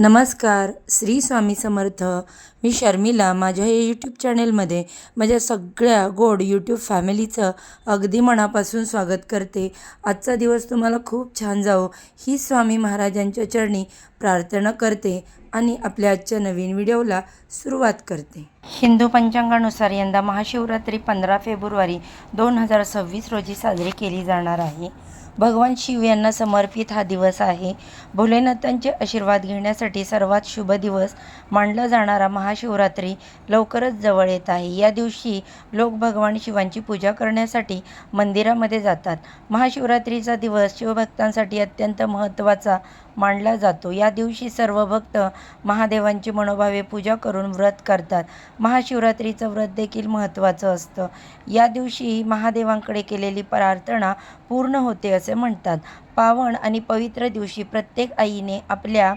नमस्कार श्री स्वामी समर्थ. मी शर्मिला. माझ्या या यूट्यूब चॅनेलमध्ये माझ्या सगळ्या गोड यूट्यूब फॅमिलीचं अगदी मनापासून स्वागत करते. आजचा दिवस तुम्हाला खूप छान जावो. ही स्वामी महाराजांच्या चरणी प्रार्थना करते. आणि आपल्या आजच्या नवीन व्हिडिओला सुरुवात करते. हिंदू पंचांगानुसार यंदा महाशिवरात्री पंधरा फेब्रुवारी दोन हजार सव्वीस रोजी साजरी केली जाणार आहे. भगवान शिव यांना समर्पित हा दिवस आहे. भोलेनाथांचे आशीर्वाद घेण्यासाठी सर्वात शुभ दिवस मानला जाणारा महाशिवरात्री लवकरच जवळ येत आहे. या दिवशी लोक भगवान शिवांची पूजा करण्यासाठी मंदिरामध्ये जातात. महाशिवरात्रीचा दिवस शिवभक्तांसाठी अत्यंत महत्त्वाचा मांडला जातो. या दिवशी सर्व भक्त महादेवांची मनोभावे पूजा करून व्रत करतात. महाशिवरात्रीचं व्रत देखील महत्त्वाचं असतं. या दिवशी महादेवांकडे केलेली प्रार्थना पूर्ण होते असे म्हणतात. पावन आणि पवित्र दिवशी प्रत्येक आईने आपल्या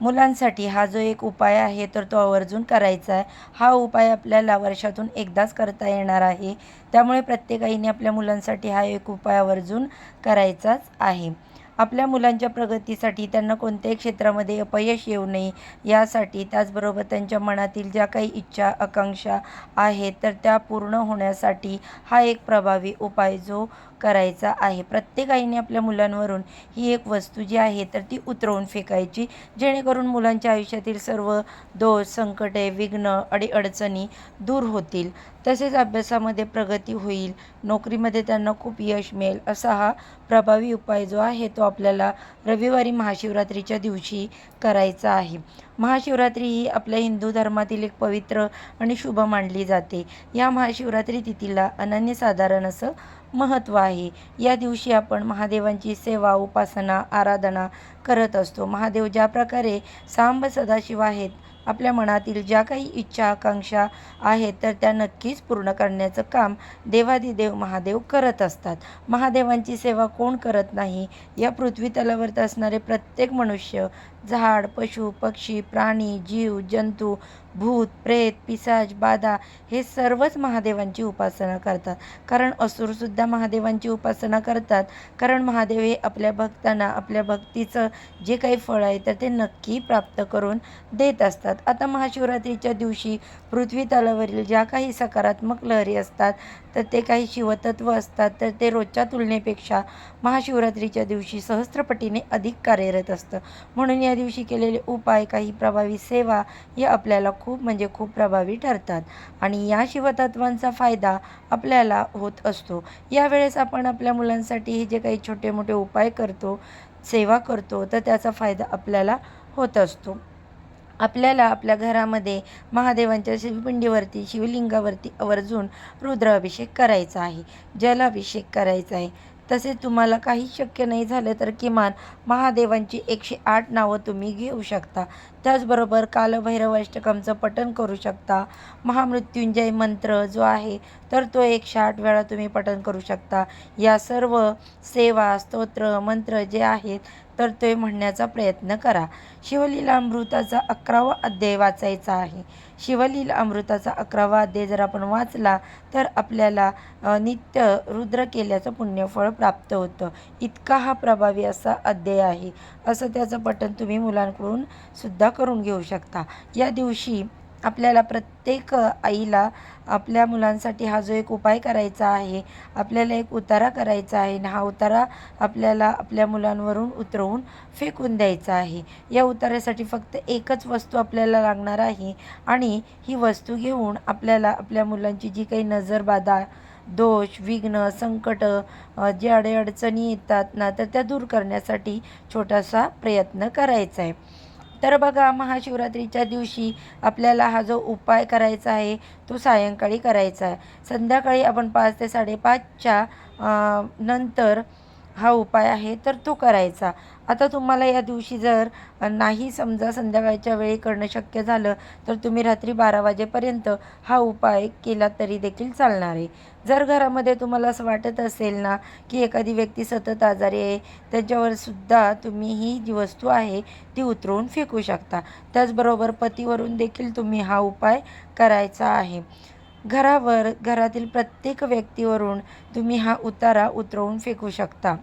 मुलांसाठी हा जो एक उपाय आहे तर तो आवर्जून करायचा आहे. हा उपाय आपल्याला वर्षातून एकदाच करता येणार आहे. त्यामुळे प्रत्येक आईने आपल्या मुलांसाठी हा एक उपाय आवर्जून करायचाच आहे. आपल्या मुलांच्या प्रगतीसाठी त्यांना कोणत्याही क्षेत्रामध्ये अपयश येऊ नये यासाठी त्याचबरोबर त्यांच्या मनातील ज्या काही इच्छा आकांक्षा आहेत तर त्या पूर्ण होण्यासाठी हा एक प्रभावी उपाय जो करायचा आहे. प्रत्येक आईने आपल्या मुलांवरून ही एक वस्तू जी आहे तर ती उतरवून फेकायची जेणेकरून मुलांच्या आयुष्यातील सर्व दोष संकटे विघ्न अडीअडचणी दूर होतील. तसेच अभ्यासामध्ये प्रगती होईल. नोकरीमध्ये त्यांना खूप यश मिळेल. असा हा प्रभावी उपाय जो आहे तो आपल्याला रविवारी महाशिवरात्रीच्या दिवशी करायचा आहे. महाशिवरात्री ही आपल्या हिंदू धर्मातील एक पवित्र आणि शुभ मानली जाते. या महाशिवरात्री तिथीला अनन्यसाधारण असं महत्त्व आहे. या दिवशी आपण महादेवांची सेवा उपासना आराधना करत असतो. महादेव ज्या प्रकारे सांब सदाशिव आहेत आपल्या मनातील ज्या काही इच्छा आकांक्षा आहेत तर त्या नक्कीच पूर्ण करण्याचं काम देवादिदेव महादेव करत असतात. महादेवांची सेवा कोण करत नाही? या पृथ्वी तलावरती असणारे प्रत्येक मनुष्य झाड पशु पक्षी प्राणी जीव जंतू भूत प्रेत पिसाज बाधा हे सर्वच महादेवांची उपासना करतात. कारण असुरसुद्धा महादेवांची उपासना करतात. कारण महादेव हे आपल्या भक्तांना आपल्या भक्तीचं जे काही फळ आहे तर ते नक्की प्राप्त करून देत असतात. आता महाशिवरात्रीच्या दिवशी पृथ्वी तलावरील ज्या काही सकारात्मक लहरी असतात तर ते काही शिवतत्व असतात तर ते रोजच्या तुलनेपेक्षा महाशिवरात्रीच्या दिवशी सहस्त्रपटीने अधिक कार्यरत असतं. म्हणून या दिवशी केलेले उपाय काही प्रभावी सेवा या आपल्याला खूप खूप म्हणजे खूप प्रभावी ठरतात. आणि या शिवतत्वांचा फायदा आपल्याला होत असतो. यावेळेस आपण आपल्या मुलांसाठी हे जे काही छोटे मोठे उपाय करतो सेवा करतो तर त्याचा फायदा आपल्याला होत असतो. आपल्याला आपल्या घरामध्ये महादेवांच्या शिवपिंडीवरती शिवलिंगावरती आवर्जून रुद्राभिषेक करायचा आहे. जलाभिषेक करायचा आहे. तसेच तुम्हाला काहीच शक्य नाही झालं तर किमान महादेवांची एकशे आठ नावं तुम्ही घेऊ शकता. त्याचबरोबर कालभैरवाष्टकमचं पठण करू शकता. महामृत्युंजय मंत्र जो आहे तर तो एकशे आठ वेळा तुम्ही पठण करू शकता. या सर्व सेवा स्तोत्र मंत्र जे आहेत तर ते म्हणण्याचा प्रयत्न करा. शिवलीला अमृताचा अकरावा अध्याय वाचायचा आहे. शिवलीला अमृताचा अकरावा अध्याय जर आपण वाचला तर आपल्याला नित्य रुद्र केल्याचं पुण्यफळ प्राप्त होतं. इतका हा प्रभावी असा अध्याय आहे. असं त्याचं पठण तुम्ही मुलांकडून सुद्धा करून घेऊ शकता. या दिवशी आपल्याला प्रत्येक आईला आपल्या मुलांसाठी हा जो एक उपाय करायचा आहे आपल्याला एक उतारा करायचा आहे आणि हा उतारा आपल्याला आपल्या मुलांवरून उतरवून फेकून द्यायचा आहे. या उतारासाठी फक्त एकच वस्तू आपल्याला लागणार आहे आणि ही वस्तू घेऊन आपल्याला आपल्या मुलांची जी काही नजरबाधा दोष विघ्न संकट जे अडीअडचणी येतात ना तर त्या दूर करण्यासाठी छोटासा प्रयत्न करायचा आहे. तर बघा महाशिवरात्रीच्या दिवशी आपल्याला हा जो उपाय करायचा आहे तो सायंकाळी करायचा आहे. संध्याकाळी आपण पाच ते साडेपाचच्या नंतर हा उपाय आहे तर तो करायचा. आता तुम्हाला या दिवशी जर नाही समजा संध्याकाळच्या वेळी करणं शक्य झालं तर तुम्ही रात्री बारा वाजेपर्यंत हा उपाय केला तरी देखील चालणार आहे. जर घरामध्ये तुम्हाला असं वाटत असेल ना की एखादी व्यक्ती सतत आजारी आहे त्याच्यावर सुद्धा तुम्ही ही जी वस्तू आहे ती उतरवून फेकू शकता. त्याचबरोबर पतीवरून देखील तुम्ही हा उपाय करायचा आहे. घरावर घरातील प्रत्येक व्यक्तीवरून तुम्ही हा उतारा उतरवून फेकू शकता.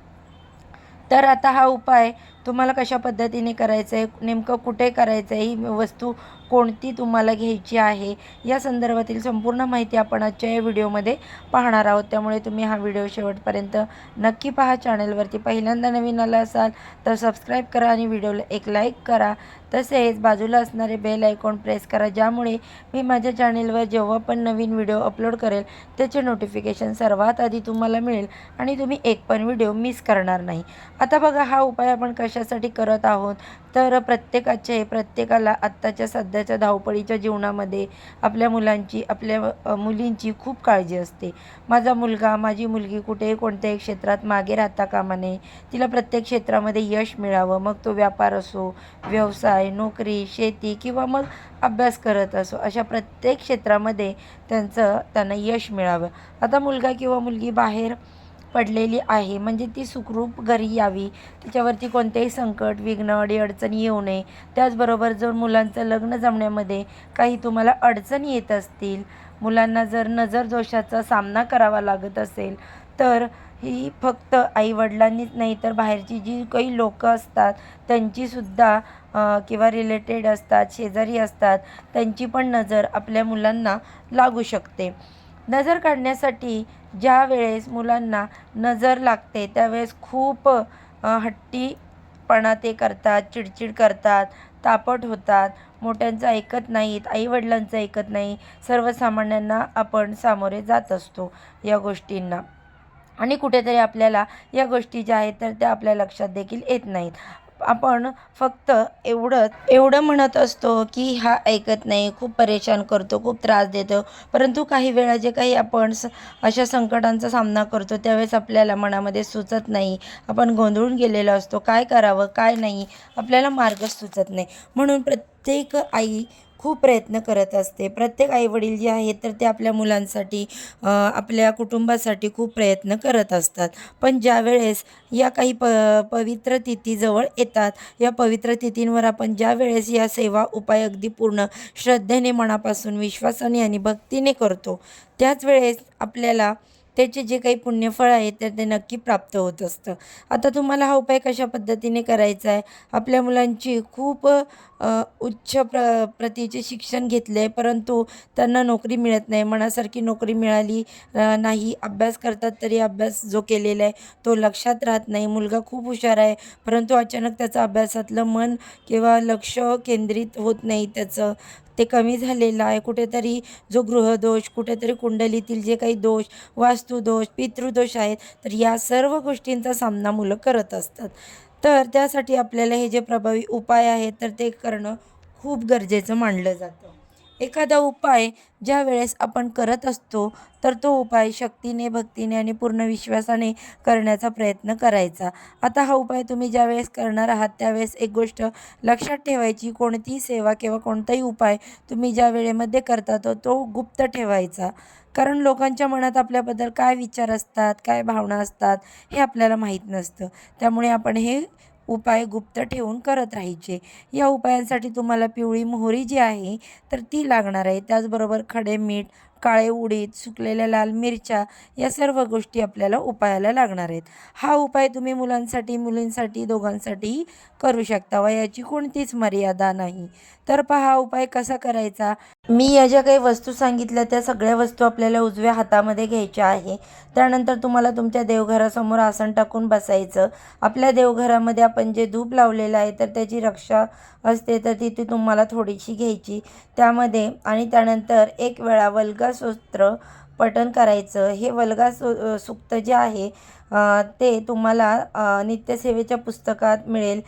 तर आता हा उपाय तुम्हाला कशा पद्धतीने करायचं आहे नेमकं कुठे करायचं आहे ही वस्तू कोणती तुम्हाला घ्यायची आहे या संदर्भातील संपूर्ण माहिती आपण आजच्या या व्हिडिओमध्ये पाहणार आहोत. त्यामुळे तुम्ही हा व्हिडिओ शेवटपर्यंत नक्की पहा. चॅनलवरती पहिल्यांदा नवीन आला असाल तर सबस्क्राईब करा आणि व्हिडिओला एक लाईक करा. तसेच बाजूला असणारे बेल आयकॉन प्रेस करा ज्यामुळे मी माझ्या चॅनेलवर जेव्हा पण नवीन व्हिडिओ अपलोड करेल त्याचे नोटिफिकेशन सर्वात आधी तुम्हाला मिळेल आणि तुम्ही एक पण व्हिडिओ मिस करणार नाही. आता बघा हा उपाय आपण कशासाठी करत आहोत? तर प्रत्येकाचे प्रत्येकाला आत्ताच्या सध्याच्या धावपळीच्या जीवनामध्ये आपल्या मुलांची आपल्या मुलींची खूप काळजी असते. माझा मुलगा माझी मुलगी कुठेही कोणत्याही क्षेत्रात मागे राहता कामा नये. तिला प्रत्येक क्षेत्रामध्ये यश मिळावं. मग तो व्यापार असो व्यवसाय नोकरी शेती किंवा मग अभ्यास करत असो. अशा प्रत्येक क्षेत्रामध्ये त्यांचं त्यांना यश मिळावं. आता मुलगा किंवा मुलगी बाहेर पडलेली आहे. म्हणजे ती सुखरूप घरी यावी. तिच्यावरती कोणतेही संकट विघ्न अडीअडचणी येऊ नये. त्याचबरोबर जर मुलांचं लग्न जमण्यामध्ये काही तुम्हाला अडचणी येत असतील मुलांना जर नजर दोषाचा सामना करावा लागत असेल तर ही फक्त आईवडिलांनीच नाही तर बाहेरची जी काही लोकं असतात त्यांचीसुद्धा किंवा रिलेटेड असतात शेजारी असतात त्यांची पण नजर आपल्या मुलांना लागू शकते. नजर काढण्यासाठी ज्या वेळेस मुलांना नजर लागते त्यावेळेस खूप हट्टीपणा ते करतात चिडचिड करतात तापट होतात. मोठ्यांचं ऐकत नाहीत आईवडिलांचं ऐकत नाही. सर्वसामान्यांना आपण सामोरे जात असतो या गोष्टींना. आणि कुठेतरी आपल्याला या गोष्टी ज्या आहेत तर त्या आपल्या लक्षात देखील येत नाहीत. आपण फक्त एवढं एवढं म्हणत असतो की हा ऐकत नाही खूप परेशान करतो खूप त्रास देतो. परंतु काही वेळा जे काही आपण स अशा संकटांचा सामना करतो त्यावेळेस आपल्याला मनामध्ये सुचत नाही. आपण गोंधळून गेलेलो असतो. काय करावं काय नाही आपल्याला मार्गच सुचत नाही. म्हणून प्रत्येक आई खूप प्रयत्न करत असते. प्रत्येक आईवडील जे आहेत तर ते आपल्या मुलांसाठी आपल्या कुटुंबासाठी खूप प्रयत्न करत असतात. पण ज्यावेळेस या काही प पवित्र तिथीजवळ येतात या पवित्र तिथींवर आपण ज्या वेळेस या सेवा उपाय अगदी पूर्ण श्रद्धेने मनापासून विश्वासाने आणि भक्तीने करतो त्याच वेळेस आपल्याला त्याचे जे काही पुण्यफळ आहे तर ते नक्की प्राप्त होत असतं. आता तुम्हाला हा उपाय कशा पद्धतीने करायचा आहे? आपल्या मुलांची खूप उच्च प्र प्रतीचे शिक्षण घेतले आहे परंतु त्यांना नोकरी मिळत नाही. मनासारखी नोकरी मिळाली नाही अभ्यास करतात तरी अभ्यास जो केलेला आहे तो लक्षात राहत नाही. मुलगा खूप हुशार आहे परंतु अचानक त्याचं अभ्यासातलं मन किंवा लक्ष केंद्रित होत नाही त्याचं. ते कमी झालेलं आहे. कुठेतरी जो गृहदोष कुठेतरी कुंडलीतील जे काही दोष वास्तुदोष पितृदोष आहेत तर या सर्व गोष्टींचा सामना मुलं करत असतात. तर त्यासाठी आपल्याला हे जे प्रभावी उपाय आहेत तर ते करणं खूप गरजेचं मानलं जातं. एखादा उपाय ज्या वेळेस आपण करत असतो तर तो उपाय शक्तीने भक्तीने आणि पूर्ण विश्वासाने करण्याचा प्रयत्न करायचा. आता हा उपाय तुम्ही ज्या वेळेस करणार आहात त्यावेळेस एक गोष्ट लक्षात ठेवायची कोणतीही सेवा किंवा कोणताही उपाय तुम्ही ज्या वेळेमध्ये करता तो तो गुप्त ठेवायचा. कारण लोकांच्या मनात आपल्याबद्दल काय विचार असतात काय भावना असतात हे आपल्याला माहीत नसतं. त्यामुळे आपण हे उपाय गुप्त ठेवून करत राहायचे. या उपायांसाठी तुम्हाला पिवळी मोहरी जी आहे तर ती लागणार आहे. त्याचबरोबर खडे मीठ काळे उडीद सुकलेल्या लाल मिरच्या या सर्व गोष्टी आपल्याला उपायाला लागणार आहेत. हा उपाय तुम्ही मुलांसाठी मुलींसाठी दोघांसाठीही करू शकता वयाची कोणतीच मर्यादा नाही. तर पहा उपाय कसा करायचा? मी या ज्या काही वस्तू सांगितल्या त्या सगळ्या वस्तू आपल्याला उजव्या हातामध्ये घ्यायच्या आहे. त्यानंतर तुम्हाला तुमच्या देवघरासमोर आसन टाकून बसायचं. आपल्या देवघरामध्ये आपण जे धूप लावलेलं आहे तर त्याची रक्षा असते तर ती तुम्हाला थोडीशी घ्यायची. त्यामध्ये आणि त्यानंतर एक वेळा वल्गा स्तोत्र पठण करायचं. हे वल्गा सु सुक्त जे आहे ते तुम्हाला नित्यसेवेच्या पुस्तकात मिळेल.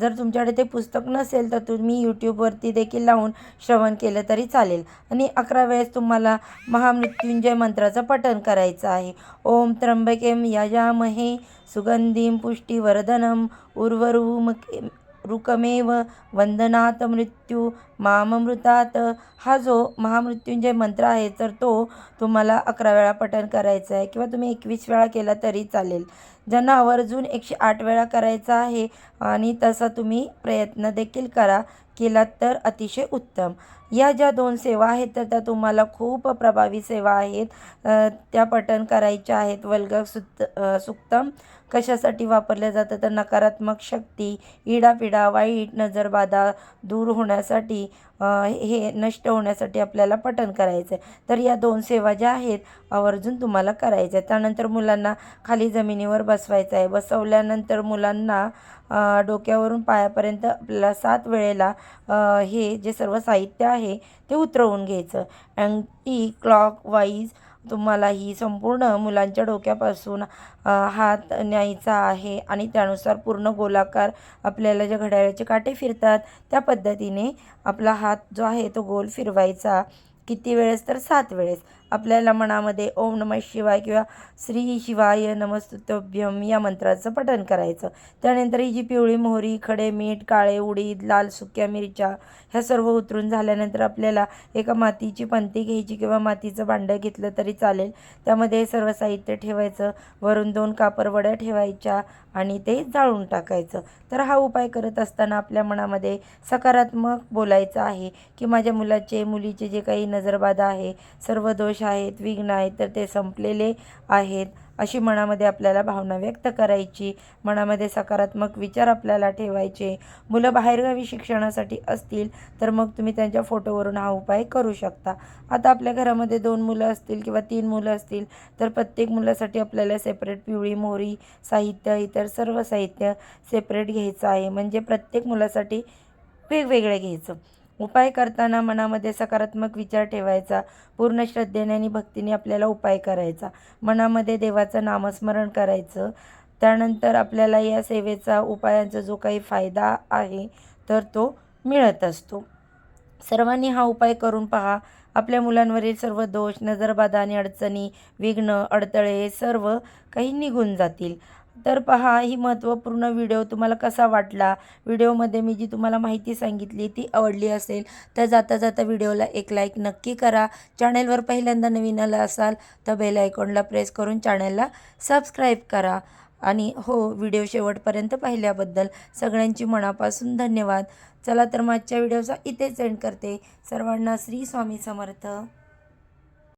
जर तुमच्याकडे ते पुस्तक नसेल तर तुम्ही यूट्यूबवरती देखील लावून श्रवण केलं तरी चालेल. आणि अकरा वेळेस तुम्हाला महामृत्युंजय मंत्राचं पठण करायचं आहे. ओम त्र्यंबकेम यजामहे सुगंधीं पुष्टिवर्धनम उर्वरुम रुकमेव वंदनात मृत्यू मृत्यू महामृतात हा जो महामृत्युंजय मंत्र आहे तर तो तुम्हाला अकरा वेळा पठण करायचा आहे किंवा तुम्ही एकवीस वेळा केला तरी चालेल. ज्यांना आवर्जून एकशे आठ वेळा करायचा आहे आणि तसा तुम्ही प्रयत्न देखील करा केलात तर अतिशय उत्तम. या ज्या दोन सेवा आहेत तर त्या तुम्हाला खूप प्रभावी सेवा आहेत. त्या पठण करायच्या आहेत. वल्ग सुत सुक्तम. कशासाठी वापरल्या जातं तर नकारात्मक शक्ती इडापिडा वाईट नजरबाधा दूर होण्यासाठी अ, हे नष्ट होण्यासाठी आपल्याला पठण करायचं आहे तर या दोन सेवा ज्या आहेत आवर्जून तुम्हाला करायच्या. आहेत त्यानंतर मुलांना खाली जमिनीवर बसवायचं आहे बसवल्यानंतर मुलांना डोक्यावरून पायापर्यंत आपल्याला सात वेळेला हे जे सर्व साहित्य आहे ते उतरवून घ्यायचं. अँटी क्लॉक वाईज तुम्हाला ही संपूर्ण मुलांच्या डोक्यापासून हात न्यायचा आहे आणि त्यानुसार पूर्ण गोलाकार आपल्याला ज्या घड्याळाचे काटे फिरतात त्या पद्धतीने आपला हात जो आहे तो गोल फिरवायचा. किती वेळेस तर सात वेळेस. आपल्याला मनामध्ये ओम नमः शिवाय किंवा श्री शिवाय नमस्तुभ्यम या मंत्राचं पठण करायचं. त्यानंतर ही जी पिवळी मोहरी खडे मीठ काळे उडीद लाल सुक्या मिरच्या ह्या सर्व उतरून झाल्यानंतर आपल्याला एका मातीची पंती घ्यायची किंवा मातीचं भांडं घेतलं तरी चालेल. त्यामध्ये सर्व साहित्य ठेवायचं वरून दोन कापरवड्या ठेवायच्या आणि ते जाळून टाकायचं. तर हा उपाय करत असताना आपल्या मनामध्ये सकारात्मक बोलायचं आहे की माझ्या मुलाचे मुलीचे जे काही नजरबाधा आहे सर्व दोष आहेत विघ्न आहेत तर ते संपलेले आहेत अशी मनामध्ये आपल्याला भावना व्यक्त करायची. मनामध्ये सकारात्मक विचार आपल्याला ठेवायचे. मुलं बाहेरगावी शिक्षणासाठी असतील तर मग तुम्ही त्यांच्या फोटोवरून हा उपाय करू शकता. आता आपल्या घरामध्ये दोन मुलं असतील किंवा तीन मुलं असतील तर प्रत्येक मुलासाठी आपल्याला सेपरेट पिवळी मोहरी साहित्य इतर सर्व साहित्य सेपरेट घ्यायचं आहे. म्हणजे प्रत्येक मुलासाठी वेगवेगळं घ्यायचं. उपाय करताना मनामध्ये सकारात्मक विचार ठेवायचा. पूर्ण श्रद्धेने आणि भक्तीने आपल्याला उपाय करायचा. मनामध्ये देवाचं नामस्मरण करायचं. त्यानंतर आपल्याला या सेवेचा उपायांचा जो काही फायदा आहे तर तो मिळत असतो. सर्वांनी हा उपाय करून पहा. आपल्या मुलांवरील सर्व दोष नजरबाधा आणि अडचणी विघ्न अडथळे हे सर्व काही निघून जातील. तर पहा ही महत्त्वपूर्ण व्हिडिओ तुम्हाला कसा वाटला? व्हिडिओमध्ये मी जी तुम्हाला माहिती सांगितली ती आवडली असेल तर जाता जाता व्हिडिओला एक लाईक नक्की करा. चॅनेलवर पहिल्यांदा नवीन आला असाल तर बेल आयकॉनला प्रेस करून चॅनेलला सबस्क्राईब करा. आणि हो व्हिडिओ शेवटपर्यंत पाहिल्याबद्दल सगळ्यांची मनापासून धन्यवाद. चला तर मागच्या व्हिडिओचा इथेच एंड करते. सर्वांना श्री स्वामी समर्थ.